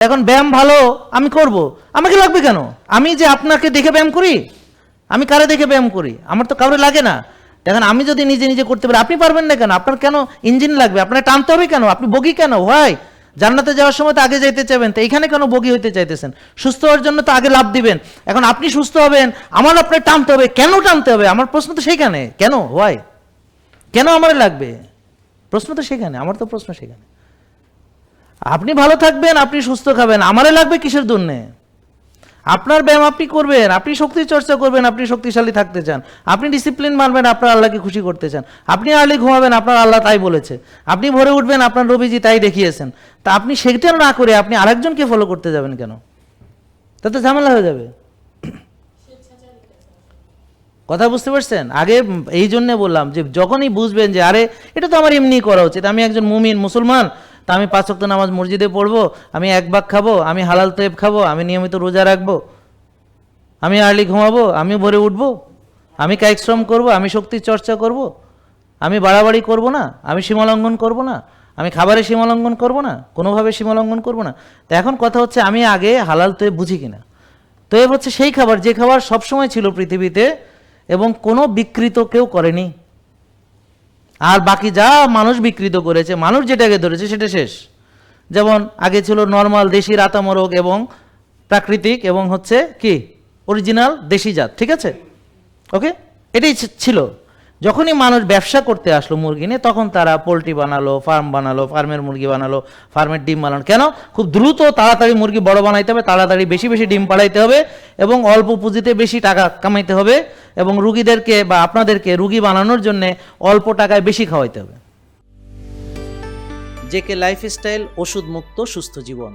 এখন ব্যায়াম ভালো, আমি করব। আমাকে লাগবে কেন? আমি যে আপনাকে দেখে ব্যায়াম করি? আমি কারে দেখে ব্যায়াম করি? আমার তো কাউরে লাগে না। দেখেন, আমি যদি নিজে নিজে করতে পারি, আপনি পারবেন না কেন? আপনার কেন ইঞ্জিন লাগবে? আপনার টানতে হবে কেন? আপনি বগি কেন? হয় জান্নাতে যাওয়ার সময় তো আগে যাইতে চাইবেন, তো এখানে কেন বগি হইতে চাইতেছেন? সুস্থ হওয়ার জন্য তো আগে লাভ দিবেন। এখন আপনি সুস্থ হবেন, আমার আপনার টানতে হবে। কেন টানতে হবে? আমার প্রশ্ন তো সেইখানে। কেন? হয় কেন আমার লাগবে? প্রশ্ন তো সেখানে আমার তো প্রশ্ন সেখানে আপনি ভালো থাকবেন, আপনি সুস্থ খাবেন। আমারে লাগবে কিসের জন্যে? আপনার ব্যায়াম আপনি করবেন, আপনি শক্তি চর্চা করবেন, আপনি শক্তিশালী থাকতে চান। আপনি ডিসিপ্লিন মানবেন, আপনার আল্লাহকে খুশি করতে চান। আপনি আর্লি ঘুমাবেন, আপনার আল্লাহ তাই বলেছে। আপনি ভোরে উঠবেন, আপনার রবিজি তাই দেখিয়েছেন। তা আপনি সেটা না করে আপনি আরেকজনকে ফলো করতে যাবেন কেন? তাতে ঝামেলা হয়ে যাবে। কথা বুঝতে পারছেন? আগে এই জন্যে বললাম যে যখনই বুঝবেন যে, আরে, এটা তো আমার এমনি করা উচিত। আমি একজন মুমিন, মুসলমান তা আমি পাঁচ ওয়াক্ত নামাজ মসজিদে পড়ব, আমি এক বাক খাব, আমি হালাল তেব খাব, আমি নিয়মিত রোজা রাখব, আমি আর্লি ঘুমাবো আমি ভোরে উঠবো, আমি কায়িক শ্রম করব, আমি শক্তির চর্চা করব। আমি বাড়াবাড়ি করব না, আমি সীমালঙ্ঘন করব না, আমি খাবারে সীমালঙ্ঘন করব না, কোনোভাবে সীমালঙ্ঘন করব না তো এখন কথা হচ্ছে আমি আগে হালাল তৈব বুঝি কিনা তৈব হচ্ছে সেই খাবার যে খাবার সবসময় ছিল পৃথিবীতে এবং কোনো বিকৃত কেউ করেনি আর বাকি যা মানুষ বিকৃত করেছে, মানুষ যেটাকে ধরেছে সেটা শেষ। যেমন আগে ছিল নর্মাল দেশি রাতামরক এবং প্রাকৃতিক এবং হচ্ছে কি? অরিজিনাল দেশি জাত, ঠিক আছে? ওকে এটাই ছিল। যখনই মানুষ ব্যবসা করতে আসলো মুরগি নিয়ে, তখন তারা পোলট্রি বানালো, ফার্ম বানালো, ফার্মের মুরগি বানালো, ফার্মের ডিম বানালো। কেন? খুব দ্রুত তাড়াতাড়ি মুরগি বড় বানাইতে হবে, তাড়াতাড়ি বেশি বেশি ডিম পাড়াইতে হবে এবং অল্প পুঁজিতে বেশি টাকা কামাইতে হবে এবং রুগীদেরকে বা আপনাদেরকে রুগী বানানোর জন্য অল্প টাকায় বেশি খাওয়াইতে হবে। জেকে লাইফস্টাইল ওষুধ মুক্ত সুস্থ জীবন।